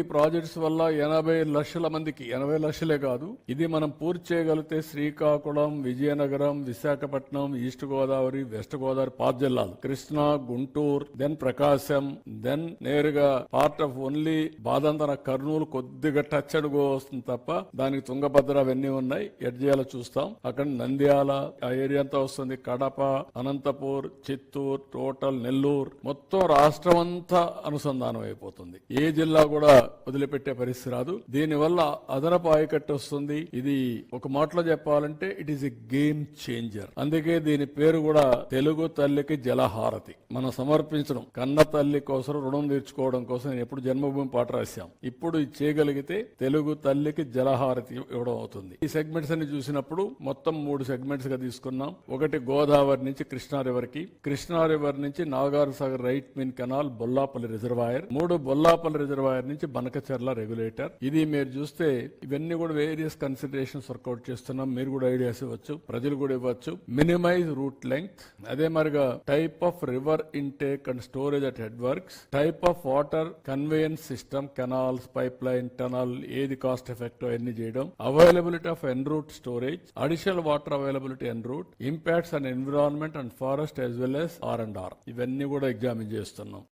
ఈ ప్రాజెక్ట్స్ వల్ల ఎనభై లక్షల మందికి ఎనభై లక్షలే కాదు ఇది మనం పూర్తి చేయగలిగితే శ్రీకాకుళం విజయనగరం విశాఖపట్నం ఈస్ట్ గోదావరి వెస్ట్ గోదావరి పాత జిల్లాలు. కృష్ణా గుంటూరు దెన్ ప్రకాశం దెన్ నేరుగా పార్ట్ ఆఫ్ ఓన్లీ బాదంతన కర్నూలు కొద్దిగా టచ్ అడుగు వస్తుంది తప్ప దానికి తుంగభద్ర అవన్నీ ఉన్నాయి. ఎడ్జియాల చూస్తాం. అక్కడ నంద్యాల ఆ ఏరియా అంతా వస్తుంది. కడప అనంతపూర్ చిత్తూరు టోటల్ నెల్లూరు. మొత్తం రాష్ట్రం అంతా అనుసంధానం అయిపోతుంది. ఏ జిల్లా కూడా వదిలిపెట్టే పరిస్థితి రాదు. దీనివల్ల అదనపు ఆయకట్టు వస్తుంది. ఇది ఒక మాటలో చెప్పాలంటే it is a game changer అందుకే దీని పేరు కూడా తెలుగు తల్లికి జలహారతి. మనం సమర్పించడం. కన్న తల్లి కోసం రుణం తీర్చుకోవడం కోసం నేను ఎప్పుడు జన్మభూమి పాట రాశాం. ఇప్పుడు ఇది చేయగలిగితే తెలుగు తల్లికి జలహారతి ఇవ్వడం అవుతుంది. ఈ సెగ్మెంట్స్ అన్ని చూసినప్పుడు మొత్తం మూడు సెగ్మెంట్స్గా తీసుకున్నాం. ఒకటి గోదావరి నుంచి కృష్ణా రివర్కి కృష్ణా రివర్ నుంచి Nagarjuna Sagar right main canal Bollapalli reservoir మూడు బొల్లాపల్లి రిజర్వాయర్ నుంచి బనకచర్ల రెగ్యులేటర్. ఇది మీరు చూస్తే ఇవన్నీ కూడా వేరియస్ కన్సిడరేషన్స్ వర్కౌట్ చేస్తున్నాం. మీరు కూడా ఐడియాస్ ఇవ్వచ్చు ప్రజలు కూడా ఇవ్వచ్చు. మినిమైజ్ రూట్ లెంగ్త్ అదే మరిగా type of river intake and storage at head works type of water conveyance system canals pipeline tunnel ఏది కాస్ట్ ఎఫెక్ట్ అన్ని చేయడం. Availability of en route storage additional water availability en route impacts and environment and forest as well S R and R ఇవన్నీ కూడా examine చేస్తున్నాం.